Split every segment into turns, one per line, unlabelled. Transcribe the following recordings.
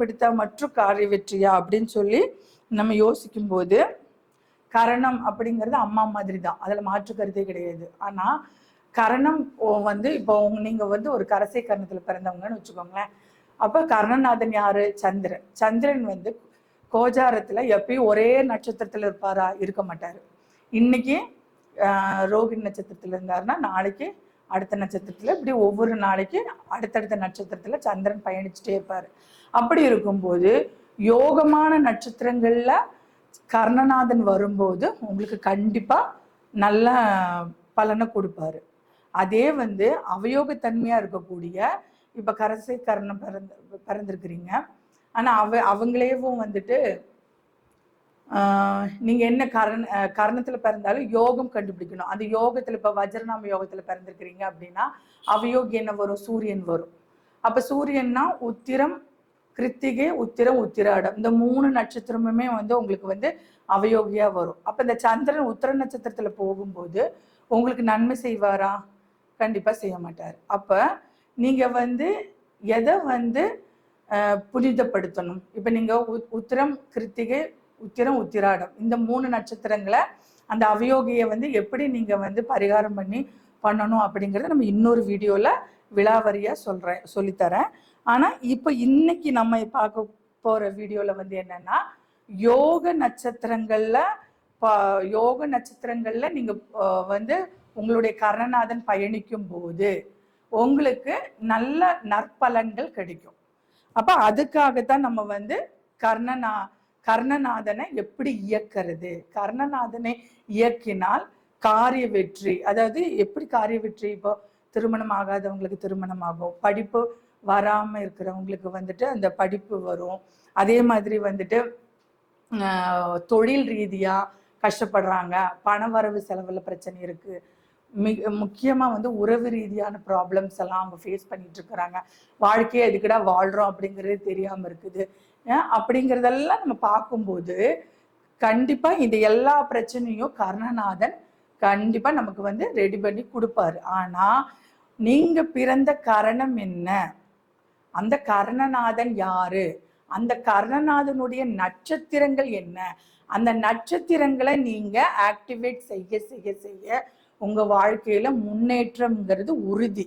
பிடித்தா மற்றும் காரிய வெற்றியா அப்படின்னு சொல்லி நம்ம யோசிக்கும் போது கரணம் அப்படிங்கிறது அம்மா மாதிரி தான் அதில் மாற்று கருத்தே கிடையாது. ஆனால் கரணம் வந்து இப்போ நீங்கள் வந்து ஒரு கரசை கரணத்தில் பிறந்தவங்கன்னு வச்சுக்கோங்களேன். அப்போ கர்ணநாதன் யாரு? சந்திரன். சந்திரன் வந்து கோஜாரத்தில் எப்பயும் ஒரே நட்சத்திரத்தில் இருப்பாரா? இருக்க மாட்டார். இன்னைக்கு ரோகிணி நட்சத்திரத்தில் இருந்தாருன்னா நாளைக்கு அடுத்த நட்சத்திரத்தில் இப்படி ஒவ்வொரு நாளைக்கு அடுத்தடுத்த நட்சத்திரத்தில் சந்திரன் பயணிச்சுட்டே இருப்பார். அப்படி இருக்கும்போது யோகமான நட்சத்திரங்களில் கர்ணநாதன் வரும்போது உங்களுக்கு கண்டிப்பாக நல்ல பலனை கொடுப்பாரு. அதே வந்து அவயோகத்தன்மையாக இருக்கக்கூடிய இப்போ கரசை கர்ணம் பிறந்து பிறந்திருக்கிறீங்க. ஆனால் அவ அவங்களேவும் வந்துட்டு நீங்கள் நீங்க என்ன கரண கரணத்தில் கரணத்துல பிறந்தாலும் யோகம் கண்டுபிடிக்கணும். அந்த யோகத்துல இப்ப வஜ்ரநாம யோகத்துல பிறந்திருக்கிறீங்க அப்படின்னா அவயோகி என்ன வரும் சூரியன் வரும். அப்ப சூரியன்னா உத்திரம் கிருத்திகை உத்திரம் உத்திராடம். இந்த மூணு நட்சத்திரமுமே வந்து உங்களுக்கு வந்து அவயோகியா வரும். அப்ப இந்த சந்திரன் உத்திர நட்சத்திரத்துல போகும்போது உங்களுக்கு நன்மை செய்வாரா? கண்டிப்பா செய்ய மாட்டார். அப்ப நீங்க வந்து எதை வந்து புனிதப்படுத்தணும்? இப்ப நீங்க உத்திரம் கிருத்திகை உத்திரம் உத்திராடம். இந்த மூணு நட்சத்திரங்களை அந்த அவயோகியை வந்து எப்படி நீங்க வந்து பரிகாரம் பண்ணி பண்ணணும் அப்படிங்கறத நம்ம இன்னொரு வீடியோல விழாவரியாக சொல்றேன் சொல்லித்தரேன். ஆனா இப்போ இன்னைக்கு நம்ம பார்க்க போற வீடியோல வந்து என்னன்னா யோக நட்சத்திரங்கள்ல ப- யோக நட்சத்திரங்கள்ல நீங்க வந்து உங்களுடைய கர்ணநாதன் பயணிக்கும் போது உங்களுக்கு நல்ல நற்பலன்கள் கிடைக்கும். அப்ப அதுக்காகத்தான் நம்ம வந்து கர்ணநா கர்ணநாதனை எப்படி இயக்கிறது? கர்ணநாதனை இயக்கினால் காரிய வெற்றி அதாவது எப்படி காரிய வெற்றி? இப்போ திருமணம் ஆகாதவங்களுக்கு திருமணம் ஆகும் படிப்பு வராம இருக்கிறவங்களுக்கு வந்துட்டு அந்த படிப்பு வரும். அதே மாதிரி வந்துட்டு ஆஹ், தொழில் ரீதியா கஷ்டப்படுறாங்க. பண வரவு செலவுல பிரச்சனை இருக்கு. மிக முக்கியமா வந்து உறவு ரீதியான ப்ராப்ளம்ஸ் எல்லாம் அவங்க ஃபேஸ் பண்ணிட்டு இருக்கிறாங்க. வாழ்க்கையை எதுக்கடா வாழ்றோம் அப்படிங்கிறது தெரியாம இருக்குது. அப்படிங்கிறதெல்லாம் நம்ம பார்க்கும்போது கண்டிப்பாக இந்த எல்லா பிரச்சனையும் கர்ணநாதன் கண்டிப்பாக நமக்கு வந்து ரெடி பண்ணி கொடுப்பாரு. ஆனால் நீங்கள் பிறந்த கரணம் என்ன? அந்த கர்ணநாதன் யாரு? அந்த கர்ணநாதனுடைய நட்சத்திரங்கள் என்ன? அந்த நட்சத்திரங்களை நீங்கள் ஆக்டிவேட் செய்ய செய்ய செய்ய உங்கள் வாழ்க்கையில் முன்னேற்றம்ங்கிறது உறுதி.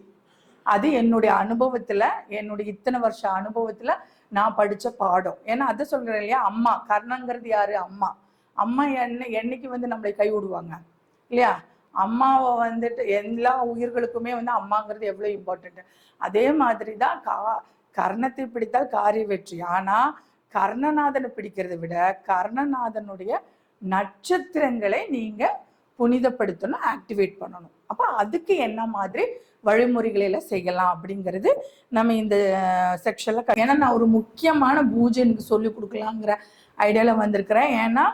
அது என்னுடைய அனுபவத்தில் என்னுடைய இத்தனை வருஷ அனுபவத்தில் நான் படித்த பாடம். ஏன்னா அதை சொல்கிறேன் இல்லையா? அம்மா. கர்ணங்கிறது யாரு? அம்மா. அம்மா என்ன என்னைக்கு வந்து நம்மளை கை விடுவாங்க? இல்லையா? அம்மாவை வந்துட்டு எல்லா உயிர்களுக்குமே வந்து அம்மாங்கிறது எவ்வளோ இம்பார்ட்டன்ட் அதே மாதிரி தான் கா கர்ணத்தை பிடித்தால் காரிய வெற்றி. ஆனால் கர்ணநாதனை பிடிக்கிறதை விட கர்ணநாதனுடைய நட்சத்திரங்களை நீங்கள் புனிதப்படுத்தணும் ஆக்டிவேட் பண்ணணும். அப்போ அதுக்கு என்ன மாதிரி வழிமுறைகளில் செய்யலாம் அப்படிங்கிறது நம்ம இந்த செக்ஷனில் ஏன்னா நான் ஒரு முக்கியமான பூஜை எனக்கு சொல்லி கொடுக்கலாங்கிற ஐடியாவில் வந்திருக்கிறேன். ஏன்னா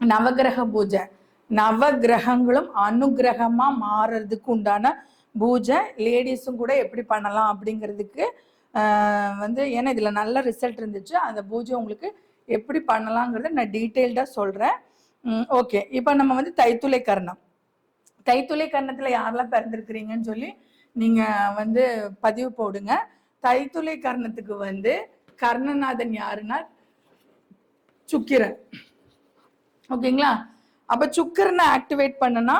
நவகிரக பூஜை. நவகிரகங்களும் அனுகிரகமாக மாறுறதுக்கு உண்டான பூஜை. லேடிஸும் கூட எப்படி பண்ணலாம் அப்படிங்கிறதுக்கு வந்து ஏன்னா இதில் நல்ல ரிசல்ட் இருந்துச்சு. அந்த பூஜை உங்களுக்கு எப்படி பண்ணலாங்கிறத நான் டீட்டெயில்டாக சொல்கிறேன் ஓகே இப்போ நம்ம வந்து தைத்துளை கர்ணம் தைத்துளை கர்ணத்தில் யாரெல்லாம் பிறந்திருக்கிறீங்கன்னு சொல்லி நீங்கள் வந்து பதிவு போடுங்க. தைத்துளை கர்ணத்துக்கு வந்து கர்ணநாதன் யாருன்னா? சுக்கிரன். ஓகேங்களா? அப்போ சுக்கிரனை ஆக்டிவேட் பண்ணனா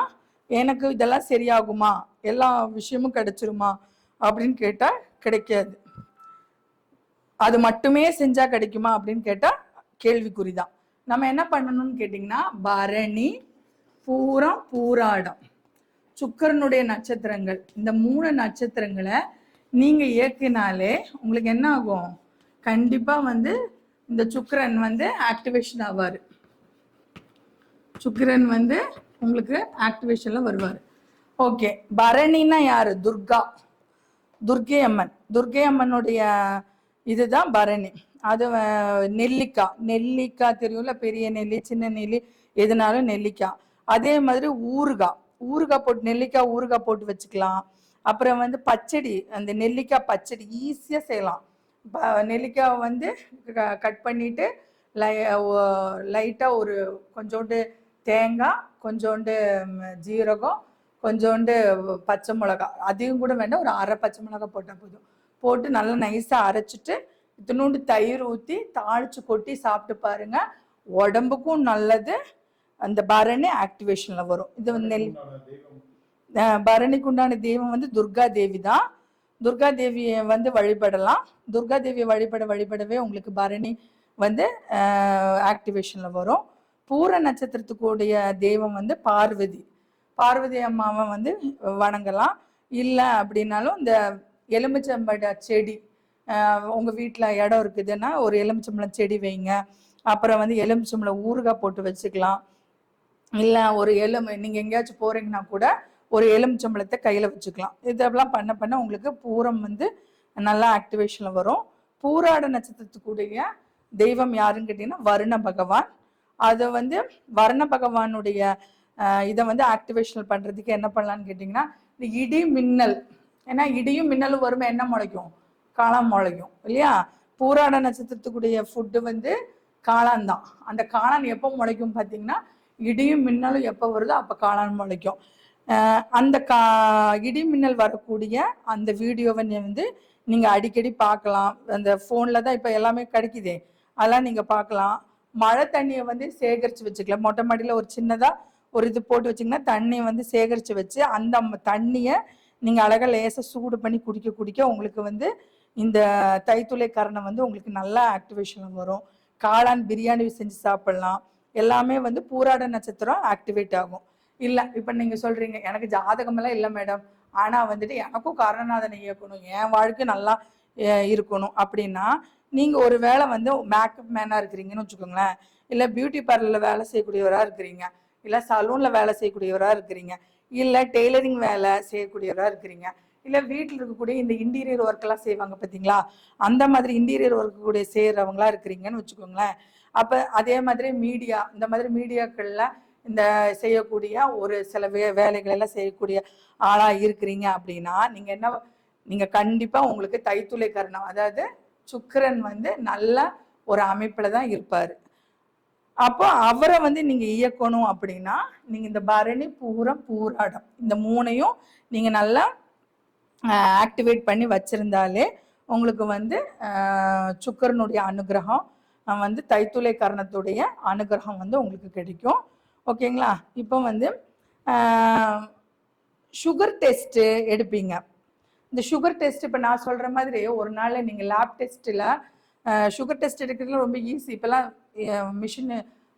எனக்கு இதெல்லாம் சரியாகுமா? எல்லா விஷயமும் கிடைச்சிருமா? அப்படின்னு கேட்டால் கிடைக்காது. அது மட்டுமே செஞ்சால் கிடைக்குமா? அப்படின்னு கேட்டால் கேள்விக்குறி தான் நம்ம என்ன பண்ணணும்னு கேட்டிங்கன்னா பரணி பூரம் பூராடம். சுக்கரனுடைய நட்சத்திரங்கள். இந்த மூணு நட்சத்திரங்களை நீங்கள் இயக்கினாலே உங்களுக்கு என்ன ஆகும்? கண்டிப்பாக வந்து இந்த சுக்கிரன் வந்து ஆக்டிவேஷன் ஆவார். சுக்கிரன் வந்து உங்களுக்கு ஆக்டிவேஷனில் வருவார். ஓகே பரணின்னா யார்? துர்கா. துர்கை அம்மன் துர்கை அம்மனுடைய இதுதான் பரணி. அது நெல்லிக்காய் நெல்லிக்காய் தெரியும்ல? பெரிய நெல்லி சின்ன நெல்லி. எதுனாலும் நெல்லிக்காய் அதே மாதிரி ஊறுகாய். ஊறுகாய் போட்டு நெல்லிக்காய் ஊறுகாய் போட்டு வச்சுக்கலாம். அப்புறம் வந்து பச்சடி. அந்த நெல்லிக்காய் பச்சடி ஈஸியாக செய்யலாம். நெல்லிக்காய் வந்து கட் பண்ணிட்டு லை லைட்டாக ஒரு கொஞ்சோண்டு தேங்காய் கொஞ்சோண்டு ஜீரகம் கொஞ்சோண்டு பச்சை மிளகா அதையும் கூட வேண்டாம் ஒரு அரை பச்சை மிளகா போட்டால் போதும். போட்டு நல்லா நைஸாக அரைச்சிட்டு இத்தினோண்டு தயிர் ஊற்றி தாளிச்சு கொட்டி சாப்பிட்டு பாருங்க. உடம்புக்கும் நல்லது. அந்த பரணி ஆக்டிவேஷனில் வரும். இது வந்து நெல் பரணிக்கு உண்டான தெய்வம் வந்து துர்கா தேவி தான். துர்கா தேவியை வந்து வழிபடலாம். துர்கா தேவியை வழிபட வழிபடவே உங்களுக்கு பரணி வந்து ஆக்டிவேஷனில் வரும். பூர நட்சத்திரத்துக்குடைய தெய்வம் வந்து பார்வதி. பார்வதி அம்மாவை வந்து வணங்கலாம். இல்லை அப்படின்னாலும் இந்த எலுமிச்சம்பட செடி உங்கள் வீட்டில் இடம் இருக்குதுன்னா ஒரு எலுமிச்சம்பழம் செடி வைங்க. அப்புறம் வந்து எலுமிச்சம்பழம் ஊறுகாய் போட்டு வச்சுக்கலாம். இல்லை ஒரு எலும்பு நீங்கள் எங்கேயாச்சும் போகிறீங்கன்னா கூட ஒரு எலுமிச்சம்பழத்தை கையில் வச்சுக்கலாம். இதெல்லாம் பண்ண பண்ண உங்களுக்கு பூரம் வந்து நல்லா ஆக்டிவேஷனில் வரும். பூராட நட்சத்திரத்துக்குடைய தெய்வம் யாருன்னு கேட்டிங்கன்னா வருண பகவான். அதை வந்து வருண பகவானுடைய இதை வந்து ஆக்டிவேஷனல் பண்ணுறதுக்கு என்ன பண்ணலான்னு கேட்டிங்கன்னா இந்த இடி மின்னல். ஏன்னா இடியும் மின்னலும் வருமே என்ன முளைக்கும்? காளான் முளைக்கும் இல்லையா? பூராட நட்சத்திரத்துக்குடைய ஃபுட்டு வந்து காளான் தான். அந்த காளான் எப்போ முளைக்கும் பார்த்தீங்கன்னா இடியும் மின்னலும் எப்போ வருதோ அப்போ காளான் முளைக்கும். அந்த கா இடி மின்னல் வரக்கூடிய அந்த வீடியோவை வந்து நீங்கள் அடிக்கடி பார்க்கலாம். அந்த ஃபோனில் தான் இப்போ எல்லாமே கிடைக்குதே. அதெல்லாம் நீங்கள் பார்க்கலாம். மழை தண்ணியை வந்து சேகரித்து வச்சுக்கலாம். மொட்டை மாடியில் ஒரு சின்னதாக ஒரு இது போட்டு வச்சிங்கன்னா தண்ணியை வந்து சேகரித்து வச்சு அந்த தண்ணியை நீங்கள் அழகாக லேசாக சூடு பண்ணி குடிக்க குடிக்க உங்களுக்கு வந்து இந்த தைத்துளை கரணம் வந்து உங்களுக்கு நல்லா ஆக்டிவேஷன் வரும். காளான் பிரியாணி செஞ்சு சாப்பிடலாம். எல்லாமே வந்து பூராட நட்சத்திரம் ஆக்டிவேட் ஆகும். இல்லை இப்போ நீங்கள் சொல்கிறீங்க எனக்கு ஜாதகமெல்லாம் இல்லை மேடம் ஆனால் வந்துட்டு எனக்கும் காரணநாதனை இயக்கணும். என் வாழ்க்கை நல்லா இருக்கணும். அப்படின்னா நீங்கள் ஒரு வேளை வந்து மேக்கப் மேனாக இருக்கிறீங்கன்னு வச்சுக்கோங்களேன். இல்லை பியூட்டி பார்லரில் வேலை செய்யக்கூடியவராக இருக்கிறீங்க. இல்லை சலூனில் வேலை செய்யக்கூடியவராக இருக்கிறீங்க. இல்லை டெய்லரிங் வேலை செய்யக்கூடியவராக இருக்கிறீங்க. இல்லை வீட்டில் இருக்கக்கூடிய இந்த இன்டீரியர் ஒர்க்கெல்லாம் செய்வாங்க பார்த்தீங்களா அந்த மாதிரி இன்டீரியர் ஒர்க்கு கூட செய்கிறவங்களா இருக்கிறீங்கன்னு வச்சுக்கோங்களேன். அப்போ அதே மாதிரி மீடியா இந்த மாதிரி மீடியாக்களில் இந்த செய்யக்கூடிய ஒரு சில வே வேலைகளெல்லாம் செய்யக்கூடிய ஆளாக இருக்கிறீங்க அப்படின்னா நீங்கள் என்ன நீங்கள் கண்டிப்பாக உங்களுக்கு தைத்துளை கரணம் அதாவது சுக்கரன் வந்து நல்ல ஒரு அமைப்பில் தான் இருப்பார். அப்போ அவரை வந்து நீங்கள் இயக்கணும் அப்படின்னா நீங்கள் இந்த பரணி பூரம் பூராடம் இந்த மூணையும் நீங்கள் நல்லா ஆக்டிவேட் பண்ணி வச்சிருந்தாலே உங்களுக்கு வந்து சுக்கரனுடைய அனுகிரகம் வந்து தைத்துளை கரணத்துடைய அனுகிரகம் வந்து உங்களுக்கு கிடைக்கும். ஓகேங்களா இப்போ வந்து சுகர் டெஸ்ட்டு எடுப்பீங்க. இந்த சுகர் டெஸ்ட் இப்போ நான் சொல்கிற மாதிரி ஒரு நாள் நீங்கள் லேப் டெஸ்ட்டில் சுகர் டெஸ்ட் எடுக்கிறதுல ரொம்ப ஈஸி இப்போல்லாம் மிஷின்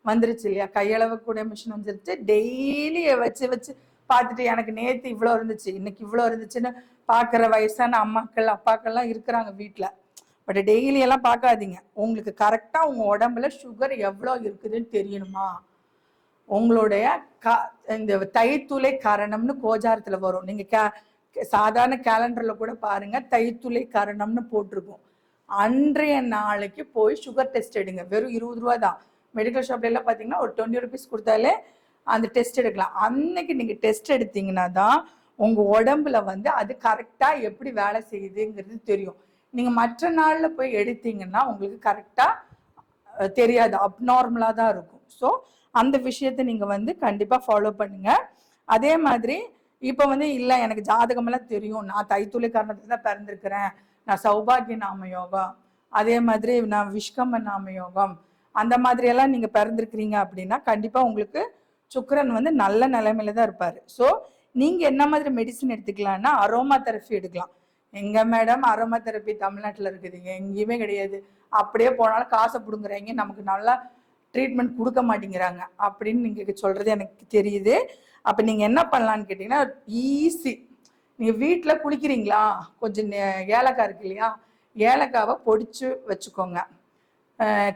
வந்துருச்சு இல்லையா? கையளவு கூட மிஷின் வந்துருச்சு. டெய்லி வச்சு வச்சு பார்த்துட்டு எனக்கு நேற்று இவ்வளோ இருந்துச்சு இன்னைக்கு இவ்வளோ இருந்துச்சுன்னு பார்க்குற வயசான அம்மாக்கள் அப்பாக்கள்லாம் இருக்கிறாங்க வீட்டில் பட் டெய்லி எல்லாம் பார்க்காதீங்க. உங்களுக்கு கரெக்டாக உங்கள் உடம்புல சுகர் எவ்வளோ இருக்குதுன்னு தெரியணுமா? உங்களுடைய க இந்த தைத்துளை கரணம்னு கோஜாரத்தில் வரும். நீங்கள் கே சாதாரண கேலண்டரில் கூட பாருங்கள் தைத்துளை கரணம்னு போட்டிருக்கும். அன்றைய நாளைக்கு போய் சுகர் டெஸ்ட் எடுங்க. வெறும் இருபது ரூபா தான். மெடிக்கல் ஷாப்ல எல்லாம் பார்த்தீங்கன்னா ஒரு டுவெண்ட்டி ருபீஸ் கொடுத்தாலே அந்த டெஸ்ட் எடுக்கலாம். அன்னைக்கு நீங்கள் டெஸ்ட் எடுத்தீங்கன்னா தான் உங்கள் உடம்புல வந்து அது கரெக்டாக எப்படி வேலை செய்யுதுங்கிறது தெரியும். நீங்கள் மற்ற நாளில் போய் எடுத்தீங்கன்னா உங்களுக்கு கரெக்டாக தெரியாது. அப்நார்மலாக தான் இருக்கும். ஸோ அந்த விஷயத்தை நீங்கள் வந்து கண்டிப்பாக ஃபாலோ பண்ணுங்க. அதே மாதிரி இப்போ வந்து இல்லை எனக்கு ஜாதகமெல்லாம் தெரியும். நான் தைத்துளி காரணத்துக்கு தான் பிறந்திருக்கிறேன். நான் சௌபாகிய நாம யோகம். அதே மாதிரி நான் விஷ்கம நாம யோகம். அந்த மாதிரியெல்லாம் நீங்கள் பிறந்திருக்கிறீங்க அப்படின்னா கண்டிப்பாக உங்களுக்கு சுக்கரன் வந்து நல்ல நிலைமையில தான் இருப்பார். ஸோ நீங்கள் என்ன மாதிரி மெடிசன் எடுத்துக்கலாம்னா அரோமா தெரப்பி எடுக்கலாம். எங்க மேடம் அரோமா தெரப்பி தமிழ்நாட்டில் இருக்குதுங்க. எங்கேயுமே கிடையாது. அப்படியே போனாலும் காசை பிடுங்குறாங்க நமக்கு நல்லா ட்ரீட்மெண்ட் கொடுக்க மாட்டேங்கிறாங்க. அப்படின்னு நீங்கள் சொல்கிறது எனக்கு தெரியுது. அப்போ நீங்கள் என்ன பண்ணலான்னு கேட்டிங்கன்னா ஈஸி நீங்கள் வீட்டில் குளிக்கிறீங்களா? கொஞ்சம் ஏலக்காய் இருக்கு இல்லையா? ஏலக்காவை பொடிச்சு வச்சுக்கோங்க.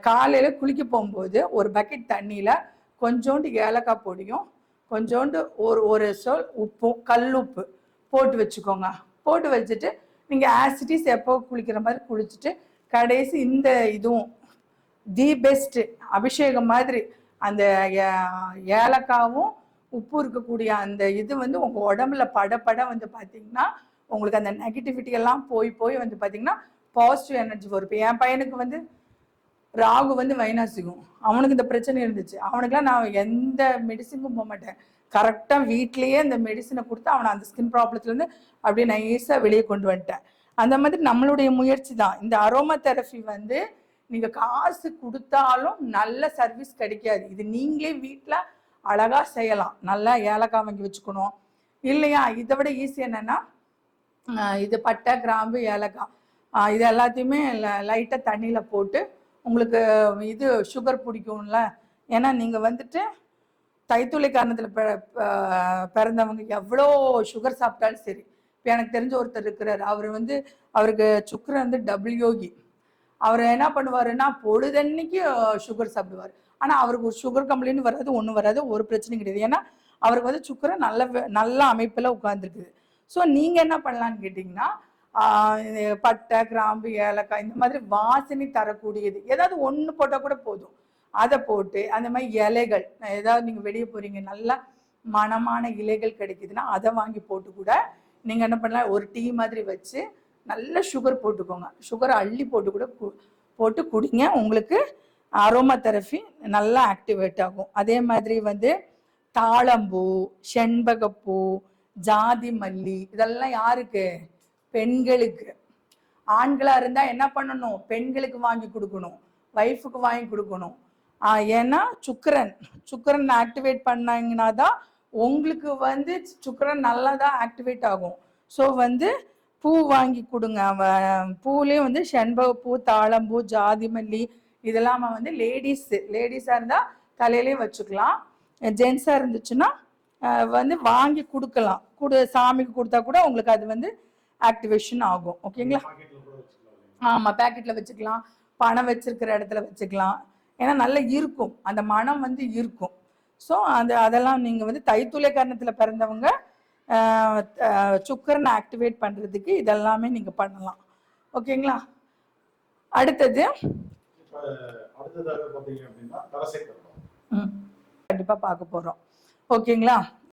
காலையில் குளிக்க போகும்போது ஒரு பக்கெட் தண்ணியில் கொஞ்சோண்டு ஏலக்காய் பொடியும் கொஞ்சோண்டு ஒரு ஒரு சொல் உப்பும் கல் உப்பு போட்டு வச்சுக்கோங்க. போட்டு வச்சுட்டு நீங்கள் ஆசிட்டிஸ் எப்போ குளிக்கிற மாதிரி குளிச்சுட்டு கடைசி இந்த இதுவும் தி பெஸ்ட்டு அபிஷேகம் மாதிரி அந்த ஏலக்காவும் உப்பு இருக்கக்கூடிய அந்த இது வந்து உங்கள் உடம்புல படப்பட வந்து பார்த்தீங்கன்னா உங்களுக்கு அந்த நெகட்டிவிட்டி எல்லாம் போய் போய் வந்து பார்த்தீங்கன்னா பாசிட்டிவ் எனர்ஜி வரும். இப்போ என் பையனுக்கு வந்து ராகு வந்து வைனாசிக்கும் அவனுக்கு இந்த பிரச்சனை இருந்துச்சு. அவனுக்குலாம் நான் எந்த மெடிசினுக்கும் போக மாட்டேன். கரெக்டாக வீட்லேயே அந்த மெடிசனை கொடுத்து அவனை அந்த ஸ்கின் ப்ராப்ளத்துலேருந்து அப்படியே நைஸாக வெளியே கொண்டு வந்துட்டேன். அந்த மாதிரி நம்மளுடைய முயற்சி தான். இந்த அரோமா தெரபி வந்து நீங்கள் காசு கொடுத்தாலும் நல்ல சர்வீஸ் கிடைக்காது. இது நீங்களே வீட்டில் அழகாக செய்யலாம். நல்லா ஏலக்காய் வாங்கி வச்சுக்கணும். இல்லையா? இதை விட ஈஸி என்னென்னா இது பட்டை கிராம்பு ஏலக்காய். இது எல்லாத்தையுமே லைட்டாக தண்ணியில் போட்டு உங்களுக்கு இது சுகர் பிடிக்கும்ல. ஏன்னா நீங்கள் வந்துட்டு தைத்துளை காரணத்தில் பிற பிறந்தவங்க எவ்வளோ சுகர் சாப்பிட்டாலும் சரி. இப்போ எனக்கு தெரிஞ்ச ஒருத்தர் இருக்கிறார். அவர் வந்து அவருக்கு சுக்கரை வந்து டபுள் யோகி. அவர் என்ன பண்ணுவாருன்னா பொழுதன்னைக்கு சுகர் சாப்பிடுவார். ஆனால் அவருக்கு ஒரு சுகர் கம்ப்ளைண்ட் வராது ஒன்றும் வராது ஒரு பிரச்சனையும் கிடையாது. ஏன்னா அவருக்கு வந்து சுக்கரை நல்ல நல்ல அமைப்பில் உட்காந்துருக்குது ஸோ நீங்கள் என்ன பண்ணலான்னு கேட்டிங்கன்னா பட்டை கிராம்பு ஏலக்காய் இந்த மாதிரி வாசனை தரக்கூடியது. ஏதாவது ஒன்று போட்டால் கூட போதும். அதை போட்டு அந்த மாதிரி இலைகள் ஏதாவது நீங்கள் வெளியே போகிறீங்க நல்லா மணமான இலைகள் கிடைக்குதுன்னா அதை வாங்கி போட்டு கூட நீங்கள் என்ன பண்ணலாம் ஒரு டீ மாதிரி வச்சு நல்ல சுகர் போட்டுக்கோங்க. சுகர் அள்ளி போட்டு கூட கு- போட்டு குடிங்க. உங்களுக்கு அரோமா தெரபி நல்லா ஆக்டிவேட் ஆகும். அதே மாதிரி வந்து தாழம்பூ செண்பகப்பூ ஜாதி மல்லி இதெல்லாம் யாருக்கு? பெண்களுக்கு. ஆண்களா இருந்தா என்ன பண்ணணும்? பெண்களுக்கு வாங்கி கொடுக்கணும். ஒய்ஃபுக்கு வாங்கி கொடுக்கணும். ஏன்னா சுக்கரன் சுக்கரன் ஆக்டிவேட் பண்ணாங்கன்னா தான் உங்களுக்கு வந்து சுக்கரன் நல்லா தான் ஆக்டிவேட் ஆகும். ஸோ வந்து பூ வாங்கி கொடுங்க. பூலேயும் வந்து செண்பகப்பூ தாழம்பூ ஜாதி மல்லி இதெல்லாம் வந்து லேடிஸ் லேடிஸாக இருந்தால் தலையிலே வச்சுக்கலாம். ஜென்ஸாக இருந்துச்சுன்னா வந்து வாங்கி கொடுக்கலாம். கொடு சாமிக்கு கொடுத்தா கூட உங்களுக்கு அது வந்து ஆக்டிவேஷன் ஆகும். ஓகேங்களா? ஆமாம் பேக்கெட்டில் வச்சுக்கலாம். பணம் வச்சிருக்கிற இடத்துல வச்சுக்கலாம். ஏன்னா நல்லா இருக்கும். அந்த மனம் வந்து இருக்கும். ஸோ அந்த அதெல்லாம் நீங்கள் வந்து தைத்துளை காரணத்தில் பிறந்தவங்க சுக்கரனை ஆக்டிவேட் பண்ணுறதுக்கு இதெல்லாமே நீங்கள் பண்ணலாம். ஓகேங்களா அடுத்தது. கண்டிப்பாக பார்க்க போகிறோம் ஓகேங்களா